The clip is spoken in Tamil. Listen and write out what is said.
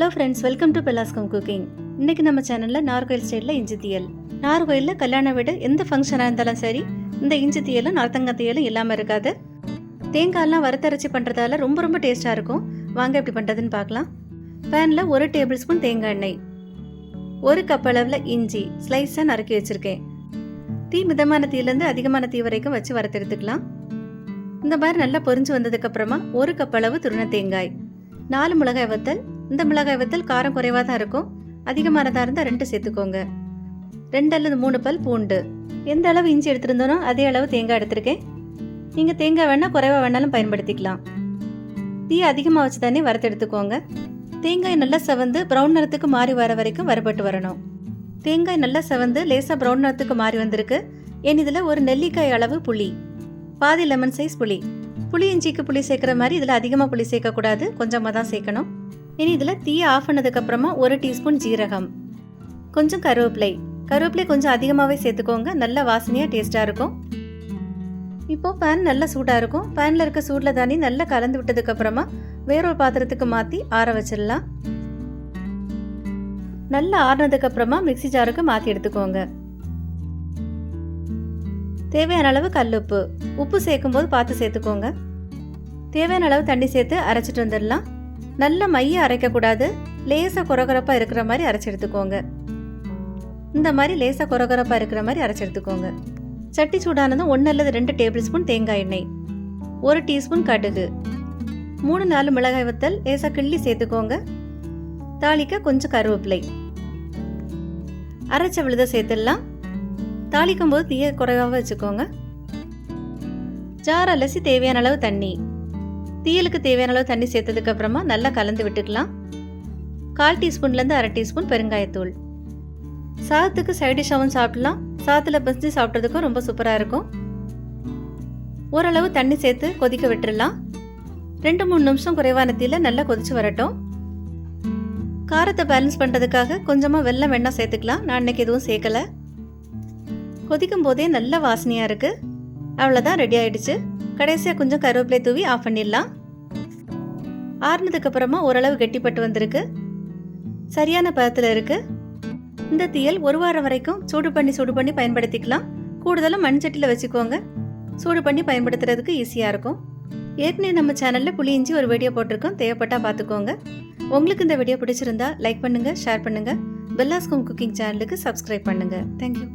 ஹலோ ஃப்ரெண்ட்ஸ் வெல்கம் டு பெலாஸ்கம் குக்கிங் இன்னைக்கு நம்ம சேனலில் நார்கோயில் ஸ்டைலில் இஞ்சி தீயல். நார்கோயிலில் கல்யாண வீடு எந்த ஃபங்க்ஷனாக இருந்தாலும் சரி இந்த இஞ்சி தீயலும் நார்த்தங்காய் தீயலும் இல்லாமல் இருக்காது. தேங்காயெல்லாம் வறுத்தரைச்சி பண்ணுறதால ரொம்ப ரொம்ப டேஸ்ட்டாக இருக்கும். வாங்க எப்படி பண்ணுறதுன்னு பார்க்கலாம். பேனில் ஒரு டேபிள் ஸ்பூன் தேங்காய் எண்ணெய். ஒரு கப் அளவில் இஞ்சி ஸ்லைஸாக நறுக்கி வச்சுருக்கேன். தீ மிதமான தீயிலேருந்து அதிகமான தீ வரைக்கும் வச்சு வறுத்தெடுத்துக்கலாம் இந்த மாதிரி நல்லா பொரிஞ்சு வந்ததுக்கப்புறமா ஒரு கப் அளவு துருண தேங்காய். நாலு மிளகாய் வத்தல் இந்த மிளகாய் வத்தல் காரம் குறைவாக தான் இருக்கும். அதிகமானதாக இருந்தால் ரெண்டு சேர்த்துக்கோங்க. ரெண்டு அல்லது மூணு பல் பூண்டு. எந்த அளவு இஞ்சி எடுத்திருந்தோனோ அதே அளவு தேங்காய் எடுத்திருக்கேன். நீங்கள் தேங்காய் வேணால் குறைவாக வேணாலும் பயன்படுத்திக்கலாம். தீ அதிகமாக வச்சு தானே வறுத்தெடுத்துக்கோங்க தேங்காய் நல்லா செவந்து ப்ரௌன் நிறத்துக்கு மாறி வர வரைக்கும் வரப்பட்டு வரணும். தேங்காய் நல்லா செவந்து லேசாக ப்ரௌன் நிறத்துக்கு மாறி வந்திருக்கு. என் இதில் ஒரு நெல்லிக்காய் அளவு புளி. பாதி லெமன் சைஸ் புளி. புளி இஞ்சிக்கு புளி சேர்க்குற மாதிரி இதில் அதிகமாக புளி சேர்க்கக்கூடாது. கொஞ்சமாக தான் சேர்க்கணும். இனி இதில் தீயை ஆஃப் பண்ணதுக்கப்புறமா ஒரு டீஸ்பூன் ஜீரகம் கொஞ்சம் கருவேப்பிலை. கருவேப்பிலை கொஞ்சம் அதிகமாகவே சேர்த்துக்கோங்க. நல்ல வாசனையாக டேஸ்ட்டாக இருக்கும். இப்போது பேன் நல்லா சூடாக இருக்கும். பேனில் இருக்க சூடில் தானே நல்லா கலந்து விட்டதுக்கப்புறமா வேறொரு பாத்திரத்துக்கு மாற்றி ஆற வச்சிடலாம். நல்லா ஆறுனதுக்கப்புறமா மிக்ஸி ஜாருக்கு மாற்றி எடுத்துக்கோங்க. தேவையான அளவு கல்லுப்பு உப்பு சேர்க்கும்போது பார்த்து சேர்த்துக்கோங்க. தேவையான அளவு தண்ணி சேர்த்து அரைச்சிட்டு வந்துடலாம். நல்ல மைய அரைக்கக்கூடாது. லேசாக குறகுறப்பாக இருக்கிற மாதிரி அரைச்சி எடுத்துக்கோங்க இந்த மாதிரி லேசாக குறகுறப்பாக இருக்கிற மாதிரி அரைச்சி எடுத்துக்கோங்க சட்டி சூடானதும் ஒன்று அல்லது ரெண்டு டேபிள் ஸ்பூன் தேங்காய் எண்ணெய். ஒரு டீஸ்பூன் கடுகு. மூணு நாலு மிளகாய் வத்தல் லேசாக கிள்ளி சேர்த்துக்கோங்க. தாளிக்க கொஞ்சம் கருவேப்பிலை. அரைச்ச விழுத சேர்த்துடலாம். தாளிக்கும் போது தீய குறைவாக வச்சுக்கோங்க. ஜார் அலசி தேவையான அளவு தண்ணி. தீயலுக்கு தேவையான அளவு தண்ணி சேர்த்ததுக்கு அப்புறமா நல்லா கலந்து விட்டுக்கலாம். கால் டீஸ்பூன்லேருந்து அரை டீஸ்பூன் பெருங்காயத்தூள். சாதத்துக்கு சைட் சாப்பிடலாம். சாதத்தில் பசிஞ்சு சாப்பிட்றதுக்கும் ரொம்ப சூப்பராக இருக்கும். ஓரளவு தண்ணி சேர்த்து கொதிக்க விட்டுடலாம் ரெண்டு மூணு நிமிஷம் குறைவான தீயில நல்லா கொதிச்சு வரட்டும். காரத்தை பேலன்ஸ் பண்ணுறதுக்காக கொஞ்சமாக வெள்ளம் வேணா சேர்த்துக்கலாம். நான் இன்னைக்கு எதுவும் சேர்க்கலை. கொதிக்கும் போதே நல்ல வாசனையாக இருக்குது அவ்வளோதான் ரெடி ஆயிடுச்சு. கடைசியாக கொஞ்சம் கருவேப்பிலை தூவி ஆஃப் பண்ணிடலாம். ஆறுனதுக்கப்புறமா ஓரளவு கெட்டிப்பட்டு வந்திருக்கு. சரியான பதத்தில் இருக்குது இந்த தீயல் ஒரு வாரம் வரைக்கும் சூடு பண்ணி சூடு பண்ணி பயன்படுத்திக்கலாம். கூடுதலாக மண் சட்டியில் வச்சுக்கோங்க. சூடு பண்ணி பயன்படுத்துறதுக்கு ஈஸியாக இருக்கும். ஏற்கனவே நம்ம சேனலில் புளியிஞ்சி ஒரு வீடியோ போட்டிருக்கோம். தேவைப்பட்டால் பார்த்துக்கோங்க. உங்களுக்கு இந்த வீடியோ பிடிச்சிருந்தா லைக் பண்ணுங்கள் ஷேர் பண்ணுங்கள் பெல்லாஸ்கோம் குக்கிங் சேனலுக்கு சப்ஸ்கிரைப் பண்ணுங்கள் தேங்க்யூ